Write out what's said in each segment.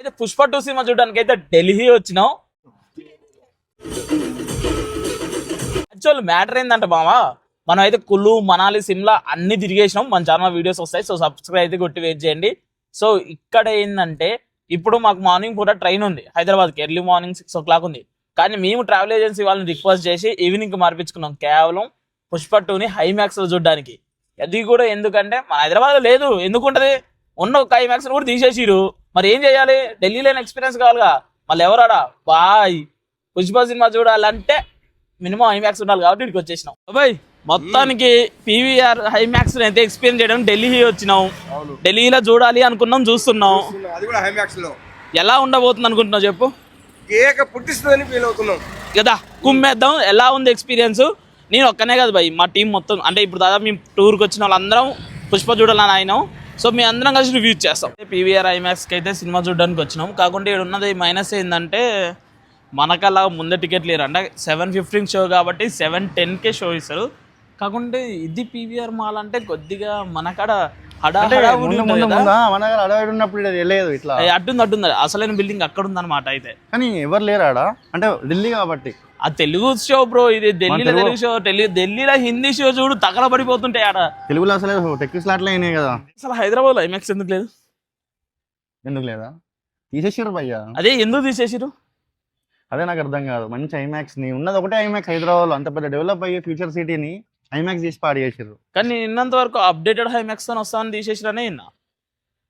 అయితే Pushpa two cinema చూడడానికి అయితే ఢిల్లీ వచ్చినాం. యాక్చువల్ మ్యాటర్ ఏంటంటే బావా? మనం అయితే కుల్లు మనాలి సిమ్లా అన్ని తిరిగేసినాం. మన ఛానల్ వీడియోస్ వస్తాయి. సో సబ్స్క్రైబ్ అయితే కొట్టి వెయిట్ చేయండి. సో ఇక్కడ ఏంటంటే ఇప్పుడు మాకు మార్నింగ్ పూట ట్రైన్ ఉంది. హైదరాబాద్కి early morning six o'clock ఉంది. కానీ మేము ట్రావెల్ ఏజెన్సీ వాళ్ళని రిక్వెస్ట్ చేసి ఈవినింగ్కి మార్పించుకున్నాం. కేవలం పుష్ప టూని హైమాక్స్లో చూడడానికి. అది కూడా ఎందుకంటే మన హైదరాబాద్లో లేదు. ఎందుకు ఉన్న ఒక హైమాక్స్ని కూడా తీసేసిరు మరి ఏం చేయాలి? ఢిల్లీలో ఎక్స్పీరియన్స్ కావాలిగా. మళ్ళీ ఎవరాడా? బాయ్. పుష్ప సినిమా చూడాలంటే మినిమం హైమాక్స్ ఉండాలి కాబట్టి ఇక్కడికి వచ్చేసినాం. అబ్బాయి మొత్తానికి పీవీఆర్ హైమాక్స్ అయితే ఎక్స్పీరియన్స్ చేయడం ఢిల్లీ వచ్చినాం. ఢిల్లీలో చూడాలి అనుకున్నాం చూస్తున్నాం. అది కూడా హైమాక్స్లో. ఎలా ఉండబోతుంది అనుకుంటున్నావు చెప్పు? కేక పుట్టిస్తుందని ఫీల్ అవుతున్నాం. కదా కుమ్మేద్దాం. ఎలా ఉంది ఎక్స్పీరియన్స్ నేను ఒక్కనే కాదు భయ్ మా టీం మొత్తం అంటే ఇప్పుడు దాదాపు మేము టూర్కి వచ్చిన వాళ్ళందరం పుష్ప చూడాలని అయినాం సో మీ అందరం కలిసి రివ్యూ చేస్తాం. పీవీఆర్ ఐమాక్స్కి అయితే సినిమా చూడడానికి వచ్చినాం. కాకుండా ఇక్కడ ఉన్నది మైనస్ ఏంటంటే మనకలా ముందే టికెట్ లేరు. అంటే సెవెన్ ఫిఫ్టీన్ షో కాబట్టి సెవెన్ టెన్కే షో ఇస్తారు. కాకుంటే ఇది పీవీఆర్ మాల్ అంటే కొద్దిగా మనకాడ హడా అంటే హడావుడి ముందు ఉంటుంది ముందు కదా. ముందా మన దగ్గర అడవాడు ఉన్నప్పుడు ఇది వెళ్ళలేదు ఇట్లా. ఏ, అడ్డుంది అడ్డుంది అసలైన బిల్డింగ్ అక్కడ ఉందన్నమాట అయితే. కానీ ఎవరు లేరాడా? అంటే ఢిల్లీ కాబట్టి. ఆ తెలుగు షో బ్రో ఇది ఢిల్లీలో తెలుగు- షో ఢిల్లీ ఢిల్లీలో హిందీ షో చూడు తగలబడిపోతుంటాయి ఆడ. తెలుగులో అసలే టెక్కి స్లాట్లు అయినాయి కదా. అసలు హైదరాబాద్లో ఐమాక్స్ ఎందుకు లేదు? ఎందుకు లేదా? తీసేసారు భయ్యా. అదే ఎందుకు తీసేసిరు అదే నాకు అర్థం కాదు. మంచి ఐమాక్స్ని. ఉన్నది ఒకటే ఐమాక్స్ హైదరాబాద్లో అంత పెద్ద డెవలప్ అయ్యే ఫ్యూచర్ సిటీని ఐమాక్స్ చేసి పాడు చేసారు కానీ నేను ఇన్నంత వరకు అప్డేటెడ్ హైమాక్స్తో వస్తామని తీసేసిరనే విన్నా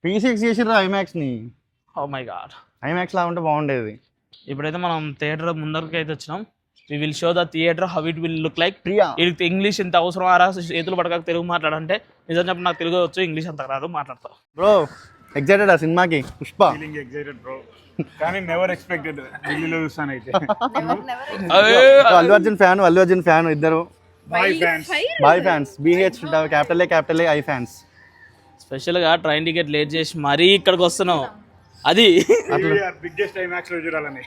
పీసీఎక్స్ చేసారు ఐమాక్స్ని. ఓ మై గాడ్ ఐమాక్స్ లా ఉంటే బాగుండేది. ఇప్పుడైతే మనం థియేటర్ ముందరికి అయితే వచ్చినాం. We will show the theatre how it will look like Priya. ఇది ఇంగ్లీష్ ఇంత అవసరం ఆరా చేతులు పడక తెలుగు మాట్లాడంటే నిజం చెప్పి నాకు తెలుగు వచ్చు ఇంగ్లీష్ అంత రాదు మాట్లాడతా బ్రో ఎగ్జైటెడ్ ఆ సినిమాకి? పుష్ప. ఎక్సైటెడ్ బ్రో కానీ నెవర్ ఎక్స్పెక్టెడ్ ఢిల్లీలో చూస్తానైతే అల్లు అర్జున్ ఫ్యాన్ అల్లు అర్జున్ ఫ్యాన్ ఇద్దరు. Boy fans boy fans BH capital A capital A I fans స్పెషల్గా ట్రైన్ టికెట్ లేట్ చేసి మరీ ఇక్కడికి వస్తున్నావు. అది. బిగ్గెస్ట్ ఐమాక్స్లో చూడాలని.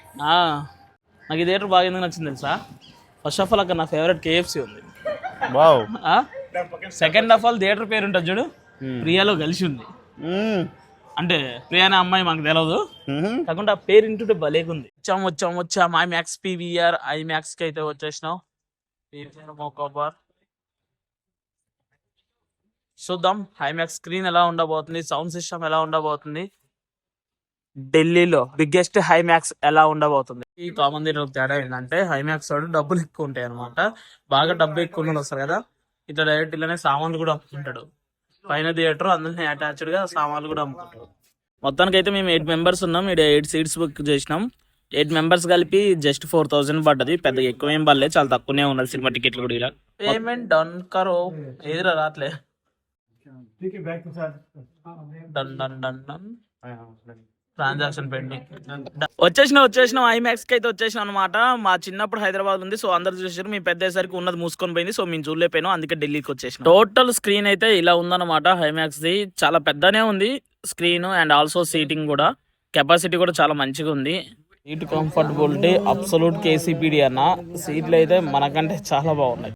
నాకు ఈ థియేటర్ బాగా ఎందుకు నచ్చింది తెలుసా? ఫస్ట్ ఆఫ్ ఆల్ అక్కడ నా ఫేవరెట్ కేఎఫ్సి ఉంది. Wow. Second of all theatre పేరు ఉంటుంది చూడు. ప్రియాలో కలిసి ఉంది. అంటే ప్రియా అనే అమ్మాయి మాకు తెలియదు కాకుండా ఆ పేరు ఇంటుంటే భలేకుంది వచ్చాం వచ్చాం వచ్చాం. ఐ మ్యాక్స్ పీవీఆర్ ఐ మ్యాక్స్కి అయితే వచ్చేసినాం. మోకోబార్ చూద్దాం. హైమాక్స్ స్క్రీన్ ఎలా ఉండబోతుంది? సౌండ్ సిస్టమ్ ఎలా ఉండబోతుంది? ఢిల్లీలో బిగ్గెస్ట్ హైమాక్స్ ఎలా ఉండబోతుంది? ఈ కామన్ దీని తేడా ఏంటంటే హైమాక్స్ వాడు డబ్బులు ఎక్కువ ఉంటాయి అనమాట బాగా డబ్బు ఎక్కువ ఉన్న వస్తారు కదా. ఇట్లా డైరెక్ట్ ఇలానే సామాన్లు కూడా అమ్ముకుంటాడు. పైన థియేటర్ అందులోనే అటాచ్డ్గా సామాన్లు కూడా అమ్ముకుంటాడు. మొత్తానికి అయితే మేము ఎయిట్ మెంబర్స్ ఉన్నాం. ఇక్కడ ఎయిట్ సీట్స్ బుక్ చేసినాం. ఎయిట్ మెంబర్స్ కలిపి జస్ట్ ఫోర్ థౌసండ్ పడ్డది. పెద్దగా ఎక్కువ ఏం పడలేదు చాలా తక్కువనే ఉన్నది సినిమా టికెట్లు కూడా ఇలా. పేమెంట్ డన్ కరో. ఎదురా రాట్లే done done done done transaction pending వచ్చేసిన వచ్చేసిన. ఐమాక్స్కి అయితే వచ్చేసిన అనమాట మా చిన్నప్పుడు హైదరాబాద్ ఉంది సో అందరు చూసారు మీ పెద్దసరికి ఉన్నది మూసుకొని పోయింది సో మేము చూడలేకపోయినాం అందుకే ఢిల్లీకి వచ్చేసిన. టోటల్ స్క్రీన్ అయితే ఇలా ఉందన్నమాట హైమాక్స్ ది. చాలా పెద్దనే ఉంది స్క్రీన్ అండ్ ఆల్సో సీటింగ్ కూడా. కెపాసిటీ కూడా చాలా మంచిగా ఉంది. సీట్ కంఫర్టబిలిటీ అబ్సల్యూట్ కేసీపీడి అన్న. సీట్లు అయితే మనకంటే చాలా బాగున్నాయి.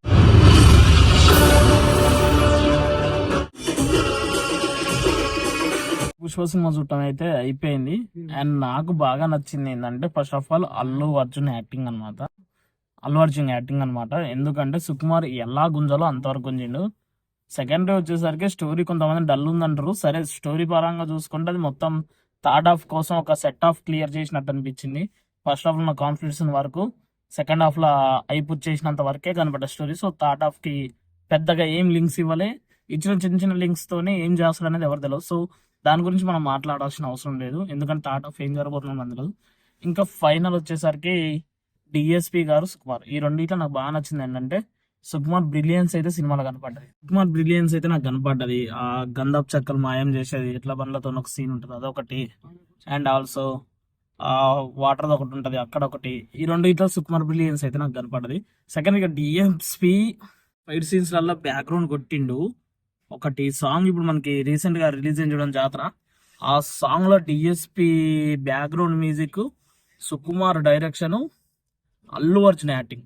పుష్ప సినిమా చూడటం అయితే అయిపోయింది. అండ్ నాకు బాగా నచ్చింది ఏంటంటే first of all Allu Arjun acting అన్నమాట. అల్లు అర్జున్ యాక్టింగ్ అన్నమాట. ఎందుకంటే సుకుమార్ ఎలా గుంజాలో అంతవరకు గుంజిండు. సెకండ్ డే వచ్చేసరికి స్టోరీ కొంతమంది డల్ ఉందంటారు. సరే స్టోరీ పరంగా చూసుకుంటే అది మొత్తం థర్డ్ హాఫ్ కోసం ఒక సెట్ ఆఫ్ క్లియర్ చేసినట్టు అనిపించింది. ఫస్ట్ హాఫ్ నా కాన్ఫిడెన్స్ వరకు. సెకండ్ హాఫ్లో అయిపోయి చేసినంత వరకే కనపడ్డ స్టోరీ సో థర్డ్ హాఫ్కి పెద్దగా ఏం లింక్స్ ఇవ్వలే. ఇచ్చిన చిన్న చిన్న లింక్స్ తోనే ఏం చేస్తారు అనేది ఎవరు తెలియదు సో దాని గురించి మనం మాట్లాడాల్సిన అవసరం లేదు. ఎందుకంటే థర్డ్ ఆఫ్ ఏం జరగబోతుందో మనకు ఇంకా ఫైనల్ వచ్చేసరికి డిఎస్పి గారు సుకుమార్. ఈ రెండింటిలో నాకు బాగా నచ్చింది ఏంటంటే సుకుమార్ బ్రిలియన్స్ అయితే సినిమాలో కనపడ్డది. సుకుమార్ బ్రిలియన్స్ అయితే నాకు కనపడ్డది. ఆ గంధపు చెక్కలు మాయం చేసేది ఎట్ల బండ్లతో ఒక సీన్ ఉంటుంది అదొకటి. అండ్ ఆల్సో ఆ వాటర్ ఒకటి ఉంటుంది అక్కడ ఒకటి. ఈ రెండు ఇట్లా సుకుమార్ బ్రిలియన్స్ అయితే నాకు కనపడ్డది. సెకండ్ ఇక డిఎస్పి ఫైట్ సీన్స్ బ్యాక్గ్రౌండ్ కొట్టిండు. ఒకటి సాంగ్ ఇప్పుడు మనకి రీసెంట్గా రిలీజ్ అయిన చూడడం జాతర. ఆ సాంగ్లో DSP background music Sukumar direction Allu Arjun acting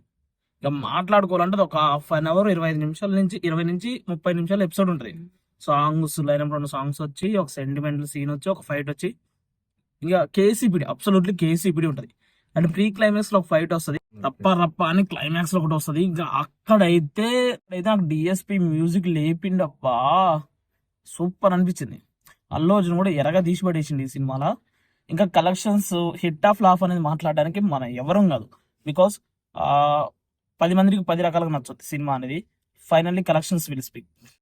ఇక మాట్లాడుకోవాలంటే ఒక హాఫ్ అన్ అవర్ ఇరవై ఐదు నిమిషాల నుంచి ఇరవై నుంచి ముప్పై నిమిషాల ఎపిసోడ్ ఉంటుంది సాంగ్స్ లైన్ రెండు సాంగ్స్ వచ్చి ఒక సెంటిమెంటల్ సీన్ వచ్చి ఒక ఫైట్ వచ్చి. ఇక కేసీపీడి అబ్సల్యూట్లీ కేసీపీడి ఉంటుంది. అండ్ ప్రీ క్లైమాక్స్లో ఒక ఫైట్ వస్తుంది. రప్ప రప్ప అని క్లైమాక్స్లో ఒకటి వస్తుంది. ఇంకా అక్కడైతే అయితే నాకు డిఎస్పి మ్యూజిక్ లేపిండప్పా. సూపర్ అనిపించింది. అల్లు అర్జున్ కూడా ఎరగా తీసి పడేసింది ఈ సినిమాలో. ఇంకా కలెక్షన్స్ హిట్ ఆఫ్ లాఫ్ అనేది మాట్లాడడానికి మన ఎవరం కాదు. బికాస్ పది మందికి పది రకాలుగా నచ్చుద్ది సినిమా అనేది. Finally collections will speak